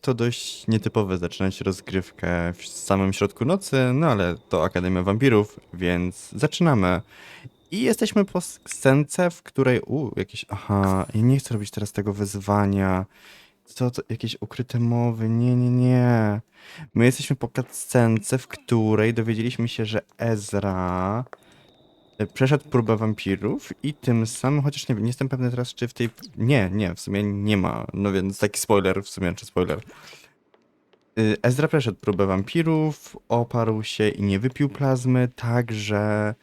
to dość nietypowe zaczynać rozgrywkę w samym środku nocy, no ale to Akademia Wampirów, więc zaczynamy. I jesteśmy po scence, w której. U, jakieś. Aha, ja nie chcę robić teraz tego wyzwania. Co to? Jakieś ukryte mowy? Nie, nie, nie. My jesteśmy po scence, w której dowiedzieliśmy się, że Ezra przeszedł próbę wampirów i tym samym, chociaż nie, nie jestem pewny teraz, czy w tej. Nie, nie, w sumie nie ma. No więc taki spoiler, w sumie, czy spoiler. Y, Ezra przeszedł próbę wampirów, oparł się i nie wypił plazmy, także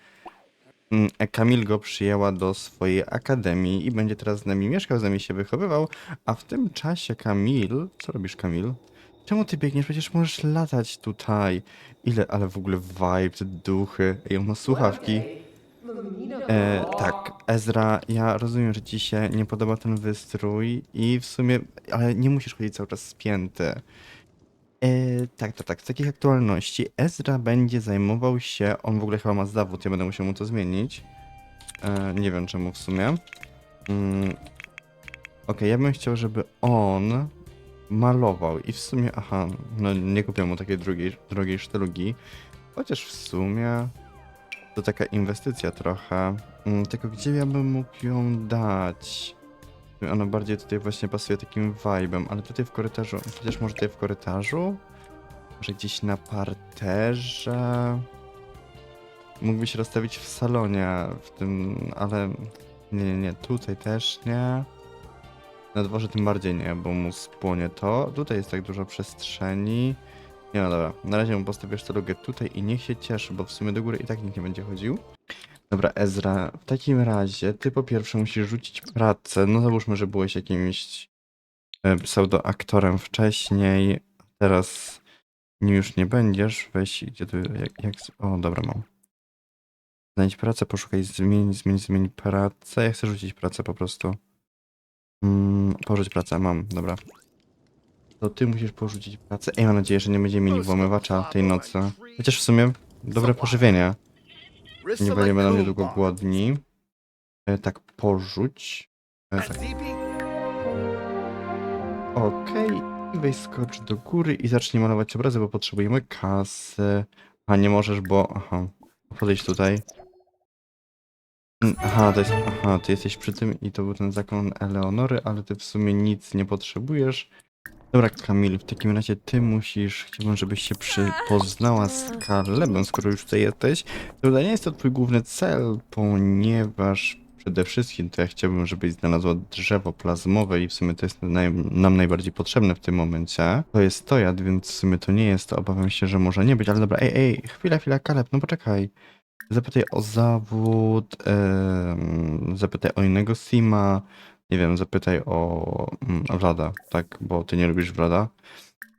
mm, e, Kamil go przyjęła do swojej akademii i będzie teraz z nami mieszkał, z nami się wychowywał, a w tym czasie Kamil... Co robisz, Kamil? Czemu ty biegniesz? Przecież możesz latać tutaj. Ile, ale w ogóle vibe, te duchy. Ej, on ma słuchawki. E, tak, Ezra, ja rozumiem, że ci się nie podoba ten wystrój i w sumie, ale nie musisz chodzić cały czas spięty. E, tak, tak, tak, z takich aktualności Ezra będzie zajmował się, on w ogóle chyba ma zawód, ja będę musiał mu to zmienić. E, nie wiem czemu w sumie. Mm, Okej, ja bym chciał, żeby on malował i w sumie, aha, no nie kupię mu takiej drugiej, drogiej sztelugi, chociaż w sumie to taka inwestycja trochę. Mm, Tylko gdzie ja bym mógł ją dać? Ona bardziej tutaj właśnie pasuje takim vibe'em, ale tutaj w korytarzu, chociaż może tutaj w korytarzu? Może gdzieś na parterze? Mógłby się rozstawić w salonie, w tym, ale nie, nie, nie, tutaj też nie. Na dworze tym bardziej nie, bo mu spłonie to. Tutaj jest tak dużo przestrzeni. Nie no dobra, na razie mu postawię sztalugę tutaj i niech się cieszy, bo w sumie do góry i tak nikt nie będzie chodził. Dobra, Ezra, w takim razie ty po pierwsze musisz rzucić pracę. No załóżmy, że byłeś jakimś e, pseudoaktorem wcześniej, teraz nim już nie będziesz. Weź, gdzie tu, jak, jak, o dobra mam. Znajdź pracę, poszukaj, zmień, zmień, zmień pracę. Ja chcę rzucić pracę po prostu. Mm, pracę, mam, dobra. To ty musisz porzucić pracę. Ej, mam nadzieję, że nie będziemy mieli włamywacza tej nocy. Chociaż w sumie dobre pożywienie. Nie będziemy na niedługo głodni. E, tak, porzuć. E, tak. Okej. I weź skocz do góry i zacznij malować obrazy, bo potrzebujemy kasy. A nie możesz, bo... Aha. Podejdź tutaj. Mm, Aha, to jest... Aha, ty jesteś przy tym i to był ten zakon Eleonory, ale ty w sumie nic nie potrzebujesz. Dobra, Kamil, w takim razie ty musisz, chciałbym, żebyś się przypoznała z Kalebem, skoro już tutaj jesteś. To nie jest to twój główny cel, ponieważ przede wszystkim to ja chciałbym, żebyś znalazła drzewo plazmowe i w sumie to jest naj, nam najbardziej potrzebne w tym momencie. To jest tojad, więc w sumie to nie jest to, obawiam się, że może nie być, ale dobra, ej, ej, chwila, chwila, Kaleb, no poczekaj. Zapytaj o zawód, em, zapytaj o innego Sima, nie wiem, zapytaj o mm, Vlada, tak, bo ty nie lubisz Vlada.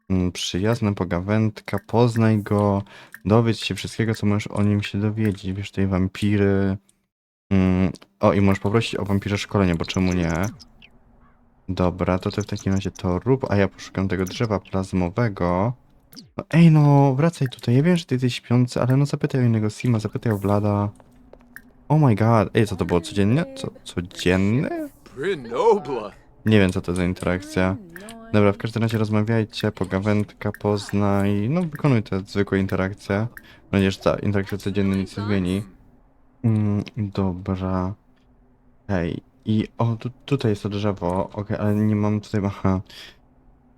Mm, Przyjazna pogawędka, poznaj go, dowiedz się wszystkiego, co możesz o nim się dowiedzieć, wiesz, tej wampiry. Mm, O, i możesz poprosić o wampirze szkolenie, bo czemu nie? Dobra, to ty w takim razie to rób, a ja poszukam tego drzewa plazmowego. No, ej, no, wracaj tutaj. Ja wiem, że ty jesteś śpiący, ale no zapytaj o innego Sima, zapytaj o Vlada. Oh my god. Ej, co to było codziennie? Co, codzienny? Nie wiem, co to za interakcja. Dobra, w każdym razie rozmawiajcie, pogawędka, poznaj, no wykonuj te zwykłe interakcje. Mam nadzieję, że ta interakcja codzienna nic nie zmieni. Mm, dobra. Hej, i o, tu, tutaj jest to drzewo, okej, ale nie mam tutaj, aha.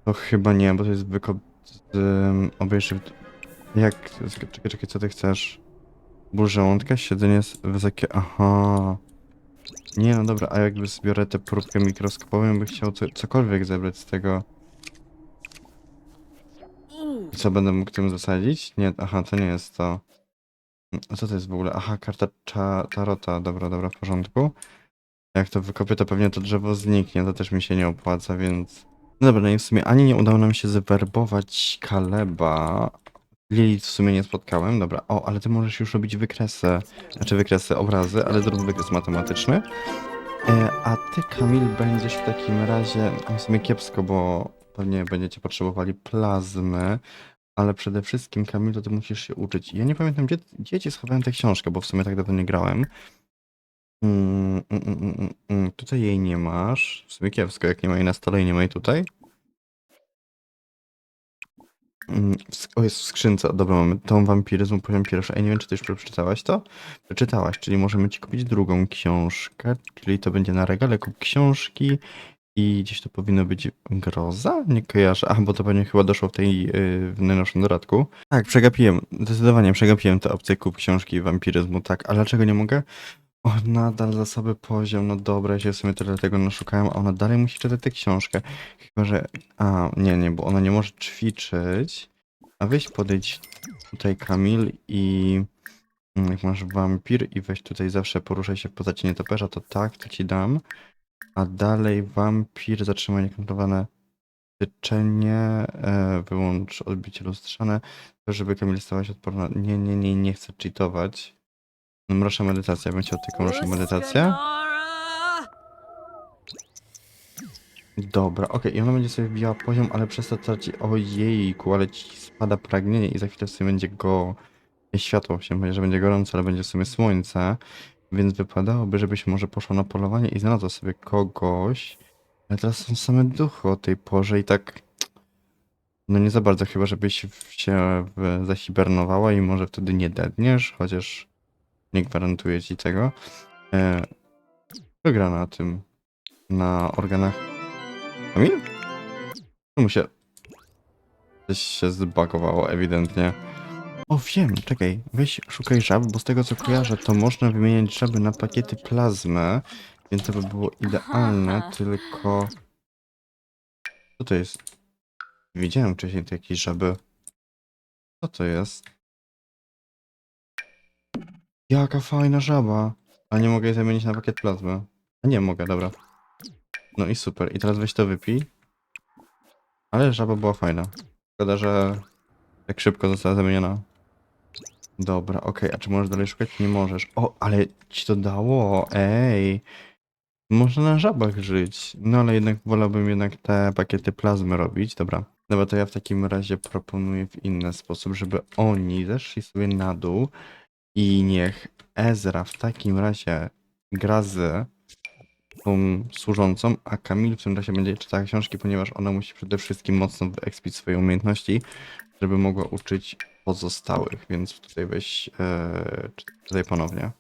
To chyba nie, bo to jest wykop z um, obejrzyw... Jak, czekaj, czekaj, co ty chcesz? Ból żołądka, siedzenie wysokie, aha. Nie, no dobra, a jakby zbiorę tę próbkę mikroskopową, bym chciał co, cokolwiek zebrać z tego. I co, będę mógł tym zasadzić? Nie, aha, to nie jest to. A co to jest w ogóle? Aha, karta tarota, dobra, dobra, w porządku. Jak to wykopię, to pewnie to drzewo zniknie, to też mi się nie opłaca, więc... No dobra, no i w sumie ani nie udało nam się zwerbować Kaleba. Lilith w sumie nie spotkałem, dobra. O, ale ty możesz już robić wykresy, znaczy wykresy, obrazy, ale zrób wykres matematyczny. E, a ty, Kamil, będziesz w takim razie, w sumie kiepsko, bo pewnie będziecie potrzebowali plazmy, ale przede wszystkim, Kamil, to ty musisz się uczyć. Ja nie pamiętam, gdzie, gdzie ci schowałem tę książkę, bo w sumie tak dawno nie grałem. Mm, mm, mm, mm, mm, tutaj jej nie masz. W sumie kiepsko, jak nie ma jej na stole i nie ma jej tutaj. Mm, O, jest w skrzynce. Dobra, mamy tą wampiryzm poziom pierwszy. Ej, nie wiem, czy ty już przeczytałaś to? Przeczytałaś, czyli możemy ci kupić drugą książkę, czyli to będzie na regale kup książki i gdzieś to powinno być groza? Nie kojarzę. A, bo to pewnie chyba doszło w tej yy, w najnowszym dodatku. Tak, przegapiłem. Zdecydowanie przegapiłem tę opcję kup książki wampiryzmu, tak. Ale dlaczego nie mogę? O, nadal zasoby poziom, no dobra, ja się w sumie tyle tego naszukałem, a ona dalej musi czytać tę książkę. Chyba, że... A, nie, nie, bo ona nie może ćwiczyć. A weź podejdź tutaj Kamil i... mm, Jak masz wampir i weź tutaj zawsze poruszaj się w postaci nietoperza, to tak, to ci dam. A dalej wampir, zatrzymanie kontrolowane tyczenie, e, wyłącz odbicie lustrzane, żeby Kamil stała się odporna. Nie, nie, nie, nie chcę cheatować. Mroczna medytacja, bym chciał tylko mroczną medytację. Dobra, okej, i ona będzie sobie wbijała poziom, ale przez to traci, ojejku, ale ci spada pragnienie i za chwilę w sumie będzie go... Światło się powiedzieć, że będzie gorąco, ale będzie w sumie słońce, więc wypadałoby, żebyś może poszła na polowanie i znalazła sobie kogoś. Ale teraz są same duchy o tej porze i tak... No nie za bardzo, chyba żebyś się zahibernowała i może wtedy nie dedniesz, chociaż nie gwarantuję ci tego. E, kto gra na tym, na organach Kamil? Czemu się... Coś się zbagowało ewidentnie. O wiem, czekaj, weź szukaj żab, bo z tego co kojarzę, to można wymieniać żaby na pakiety plazmy, więc to by było idealne, tylko... Co to jest? Widziałem wcześniej tu jakieś żaby. Co to jest? Jaka fajna żaba! A nie mogę jej zamienić na pakiet plazmy. A nie mogę, dobra. No i super. I teraz weź to wypij. Ale żaba była fajna. Szkoda, że tak szybko została zamieniona. Dobra, okej. A czy możesz dalej szukać? Nie możesz. O, ale ci to dało. Ej. Można na żabach żyć. No ale jednak wolałbym jednak te pakiety plazmy robić. Dobra. Dobra, to ja w takim razie proponuję w inny sposób, żeby oni zeszli sobie na dół i niech Ezra w takim razie gra z tą służącą, a Kamil w tym czasie będzie czytała książki, ponieważ ona musi przede wszystkim mocno wyekspić swoje umiejętności, żeby mogła uczyć pozostałych, więc tutaj weź e, czytaj ponownie.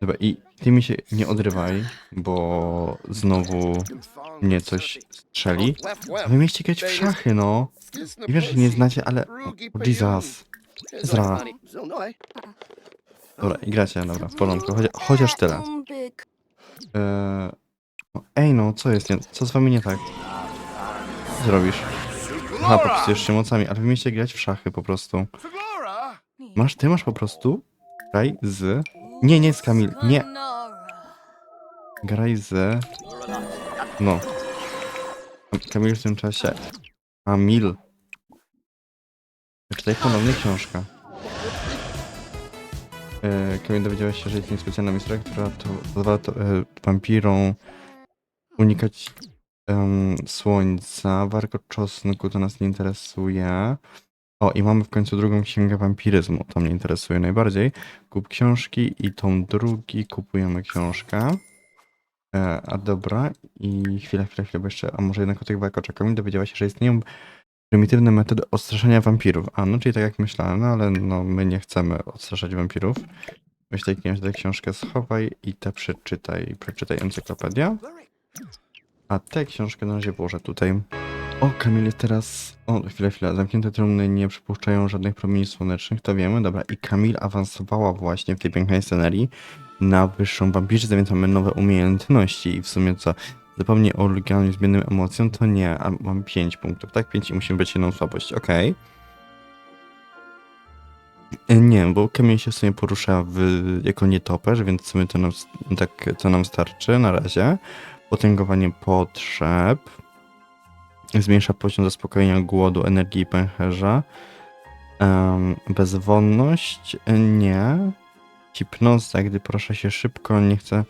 Dobra, i ty mi się nie odrywaj, bo znowu mnie coś strzeli. Wy mieliście grać w szachy, no. I wiesz, że nie znacie, ale... O, Jesus. Ezra. Dobra, i gracie, dobra, w porządku. Chociaż, chociaż tyle. Eee, ej no, co jest nie, co z wami nie tak? Co zrobisz? Aha, popisujesz się mocami, ale wy mieliście grać w szachy po prostu. Masz, ty masz po prostu? Graj z... Nie, nie z Kamil, nie. Graj z... No. Kamil w tym czasie... Kamil. Czytaj ponownie książkę. E, Kamil dowiedziała się, że jest niespecjalna mistra, która to pozwala to, e, wampirom unikać słońca. Warko czosnku to nas nie interesuje. O, i mamy w końcu drugą księgę wampiryzmu. To mnie interesuje najbardziej. Kup książki i tą drugi kupujemy książkę. E, a dobra, i chwilę, chwilę, chwilę, bo jeszcze, a może jednak o tych warkoczach. Kamil dowiedziała się, że istnieją prymitywne metody odstraszania wampirów. A, no czyli tak jak myślałem, no ale no my nie chcemy odstraszać wampirów. Weź tę książkę schowaj i tę przeczytaj. Przeczytaj encyklopedię. A tę książkę na razie włożę tutaj. O, Kamil jest teraz... O, chwilę, chwilę. Zamknięte trumny nie przypuszczają żadnych promieni słonecznych, to wiemy. Dobra, i Kamil awansowała właśnie w tej pięknej scenerii na wyższą wampirzycę, więc mamy nowe umiejętności. I w sumie co? Zapomnij o uleganiu zmiennym emocjom, to nie, a mam 5 punktów, tak? 5 i musimy być jedną słabość, okej. E, Nie, bo Kamil się w sumie porusza w, jako nietoperz, więc w sumie to nam, tak, to nam starczy na razie. Potęgowanie potrzeb. Zmniejsza poziom zaspokojenia głodu, energii i pęcherza. Em, bezwonność? Nie. Hipnoza, gdy porusza się szybko, nie chce...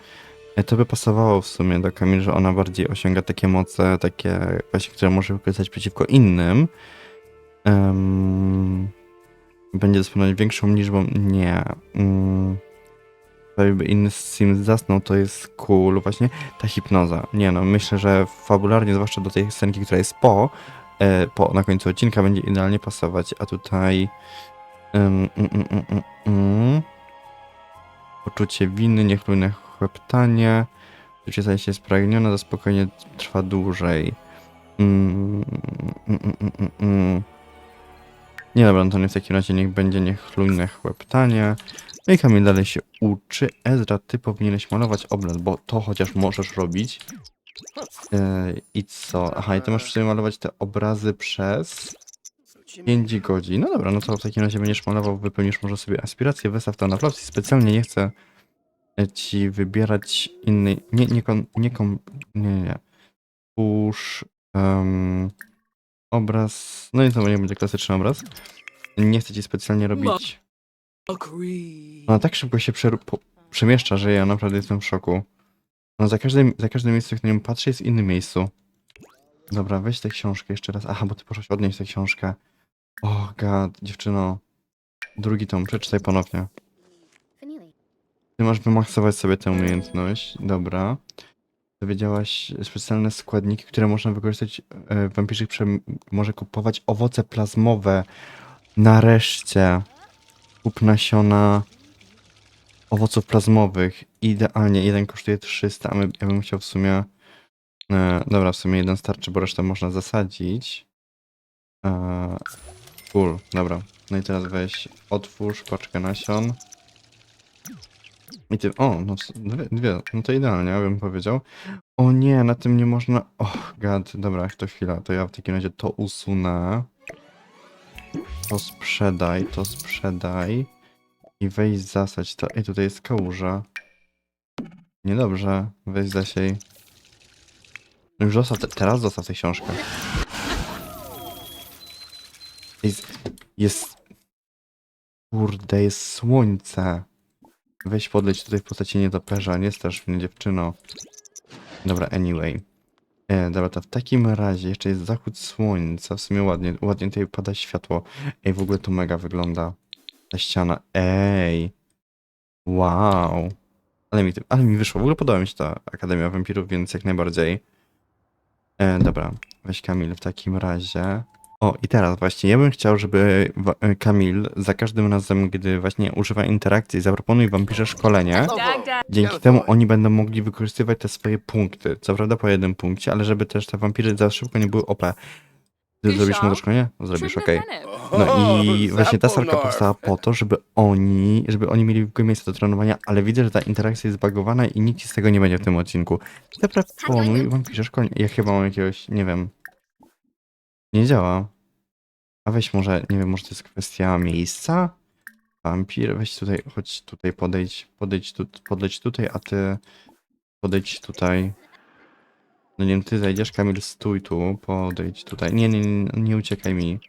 To by pasowało w sumie do Kamil, że ona bardziej osiąga takie moce, takie właśnie, które może wykorzystać przeciwko innym. Em, będzie dysponować większą liczbą. Nie. Mm, prawie by inny sim zasnął, to jest cool. Właśnie ta hipnoza. Nie no, myślę, że fabularnie, zwłaszcza do tej scenki, która jest po, e, po na końcu odcinka, będzie idealnie pasować. A tutaj... Um, mm, mm, mm. Poczucie winy, niechlujne chłeptanie. Życie staje się spragnione, to spokojnie trwa dłużej. Mm, mm, mm, mm, mm. Nie dobra, no to nie w takim razie niech będzie niechlujne chłeptanie. No i Kamil dalej się uczy. Ezra, ty powinieneś malować obraz, bo to chociaż możesz robić. E, I co? Aha, i ty masz sobie malować te obrazy przez 5 godzin. No dobra, no to w takim razie będziesz malował, wypełnisz może sobie aspirację, wystaw to na flopsy. Specjalnie nie chcę ci wybierać innej, nie, nie, kon, nie, kom, nie, nie. Twórz em, obraz, no i to nie będzie klasyczny obraz. Nie chcę ci specjalnie robić Agree. Ona tak szybko się po- przemieszcza, że ja naprawdę jestem w szoku. No za każdym, za każdym miejscem, na nią patrzę, jest w innym miejscu. Dobra, weź tę książkę jeszcze raz. Aha, bo ty poszłaś odnieść tę książkę. Oh god, dziewczyno. Drugi tom, przeczytaj ponownie. Ty masz wymaksować sobie tę umiejętność. Dobra. Dowiedziałaś specjalne składniki, które można wykorzystać e, w wampirzyk prze... może kupować owoce plazmowe. Nareszcie. Kup nasiona owoców plazmowych. Idealnie. Jeden kosztuje 300, a my, ja bym chciał w sumie... E, dobra, w sumie jeden starczy, bo resztę można zasadzić. E, cool, dobra. No i teraz weź, otwórz paczkę nasion. I ty, o, no dwie, dwie, no to idealnie, ja bym powiedział. O nie, na tym nie można, oh god, dobra, to chwila, to ja w takim razie to usunę. To sprzedaj, to sprzedaj. I weź zasać to, ej, tutaj jest kałuża. Niedobrze, weź zasiej. No już zostaw, te, teraz zostaw tę książkę. Jest, jest, kurde, jest słońce. Weź podleć tutaj w postaci nietoperza, nie strasz mnie dziewczyno. Dobra, anyway. E, dobra, to w takim razie jeszcze jest zachód słońca, w sumie ładnie, ładnie tutaj pada światło. Ej, w ogóle to mega wygląda. Ta ściana, ej. Wow. Ale mi, ale mi wyszło, w ogóle podoba mi się ta Akademia Wampirów, więc jak najbardziej. E, dobra, weź Kamil w takim razie. O, i teraz właśnie, ja bym chciał, żeby wa- e, Kamil za każdym razem, gdy właśnie używa interakcji, zaproponuje wampirze szkolenie. Dag, dag. Dzięki temu oni będą mogli wykorzystywać te swoje punkty. Co prawda po jednym punkcie, ale żeby też te wampiry za szybko nie były OP. Ty zrobisz mu to szkolenie? Zrobisz, okej. No i właśnie ta salka powstała po to, żeby oni, żeby oni mieli w miejsce do trenowania, ale widzę, że ta interakcja jest zbagowana i nikt ci z tego nie będzie w tym odcinku. Zaproponuj wampirze szkolenie. Ja chyba mam jakiegoś, nie wiem. Nie działa. A weź może, nie wiem, może to jest kwestia miejsca? Wampir, weź tutaj, chodź tutaj, podejdź, podejdź, tu, podejdź tutaj, a ty podejdź tutaj. No nie wiem, ty zajdziesz, Kamil, stój tu, podejdź tutaj. Nie, nie, nie, nie uciekaj mi.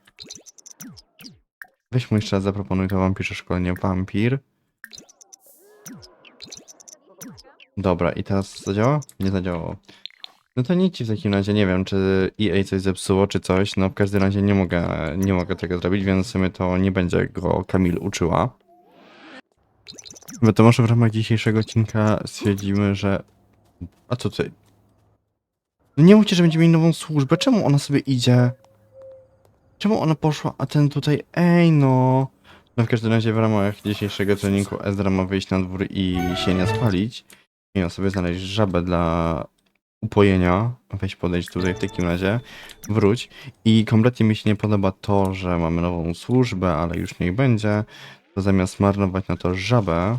Weź mu jeszcze raz zaproponuj to wampirze szkolenie. Wampir. Dobra, i teraz zadziała? Nie zadziałało. No to nic w takim razie, nie wiem, czy EA coś zepsuło, czy coś, no w każdym razie nie mogę, nie mogę tego zrobić, więc w sumie to nie będzie go Kamil uczyła. Bo to może w ramach dzisiejszego odcinka stwierdzimy, że... A co ty? No nie mówcie, że będziemy mieli nową służbę, czemu ona sobie idzie? Czemu ona poszła, a ten tutaj, ej no... No w każdym razie w ramach dzisiejszego treningu Ezra ma wyjść na dwór i się spalić. I no sobie znaleźć żabę dla upojenia. Weź podejść tutaj w takim razie. Wróć. I kompletnie mi się nie podoba to, że mamy nową służbę, ale już niech będzie. To zamiast marnować na to żabę,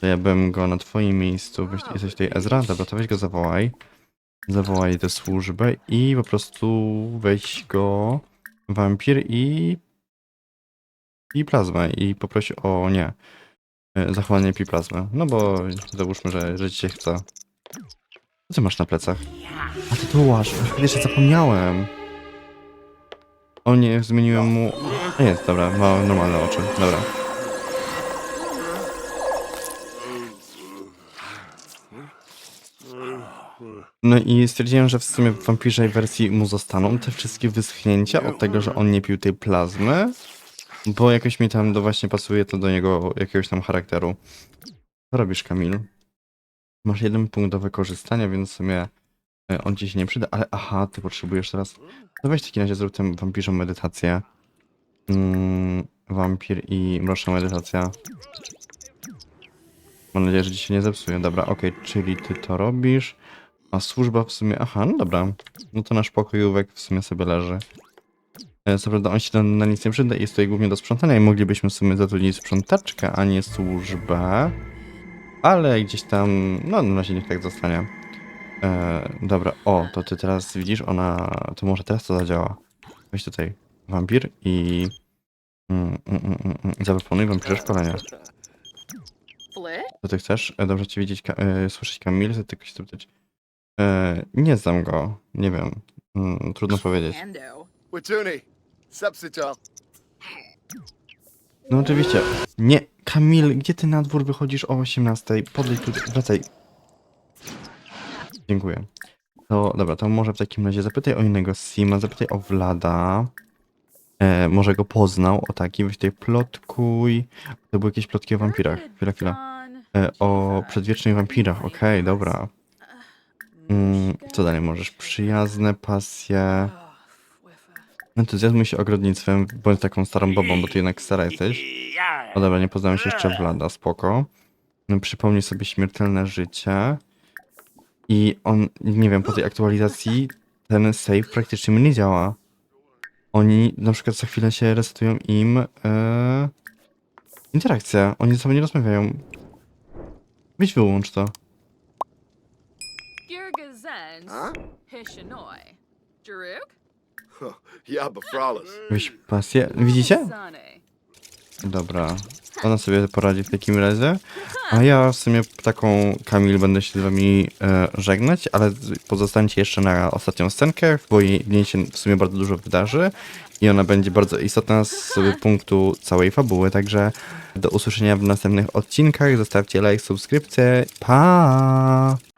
to ja bym go na twoim miejscu... Weź, jesteś tutaj Ezra? Dobra, to weź go zawołaj. Zawołaj tę służbę i po prostu weź go wampir i i plazmę i poprosi o nie e, zachowanie piplazmy. No bo załóżmy, że, że ci się chce. Co ty masz na plecach? A ty tu łaż, jeszcze zapomniałem. O nie, zmieniłem mu... A jest, dobra, ma normalne oczy, dobra. No i stwierdziłem, że w sumie w wampirzej wersji mu zostaną te wszystkie wyschnięcia od tego, że on nie pił tej plazmy, bo jakoś mi tam do właśnie pasuje to do niego jakiegoś tam charakteru. Co robisz, Kamil? Masz jeden punkt do wykorzystania, więc w sumie e, on ci się nie przyda, ale aha, ty potrzebujesz teraz... No weź w takim razie zrób tę wampirzą medytację. Mm, wampir i mroczna medytacja. Mam nadzieję, że ci się nie zepsuje. Dobra, okej, czyli ty to robisz. A służba w sumie... Aha, no dobra. No to nasz pokojówek w sumie sobie leży. E, Co prawda on się na, na nic nie przyda i jest tutaj głównie do sprzątania i moglibyśmy w sumie zatrudnić sprzątaczkę, a nie służbę. Ale gdzieś tam... No, na razie niech tak zostanie. E, dobra, o, to ty teraz widzisz, ona... To może teraz to zadziała. Weź tutaj wampir i... Mm, mm, mm, mm, mm. Zaproponuj wampirze szkolenia. Flip? Co ty chcesz? E, Dobrze cię widzieć, ka- e, słyszeć Kamil, chcę tylko się zapytać. E, nie znam go, nie wiem. Mm, trudno powiedzieć. No oczywiście. Nie, Kamil, gdzie ty na dwór wychodzisz o 18? Podejdź tu, wracaj. Dziękuję. To dobra, to może w takim razie zapytaj o innego Sima, zapytaj o Vlada. E, może go poznał, o taki, weź tutaj plotkuj. To były jakieś plotki o wampirach. Chwila, chwila. E, o przedwiecznych wampirach, okej, dobra. Mm, co dalej możesz? Przyjazne, pasje. Entuzjazmuj się ogrodnictwem, bądź taką starą babą, bo ty jednak stara jesteś. O dobra, nie poznałem się jeszcze Vlada, spoko. No, Przypomnij sobie śmiertelne życie. I on, nie wiem, po tej aktualizacji ten save praktycznie mi nie działa. Oni na przykład co chwilę się resetują im e, interakcja. Oni ze sobą nie rozmawiają. Weź wyłącz to. Hishanoi. Weź pasję. Widzicie? Dobra. Ona sobie poradzi w takim razie. A ja w sumie taką Kamil będę się z wami e, żegnać, ale pozostańcie jeszcze na ostatnią scenkę, bo jej w się w sumie bardzo dużo wydarzy i ona będzie bardzo istotna z punktu całej fabuły, także do usłyszenia w następnych odcinkach. Zostawcie like, subskrypcję. Pa!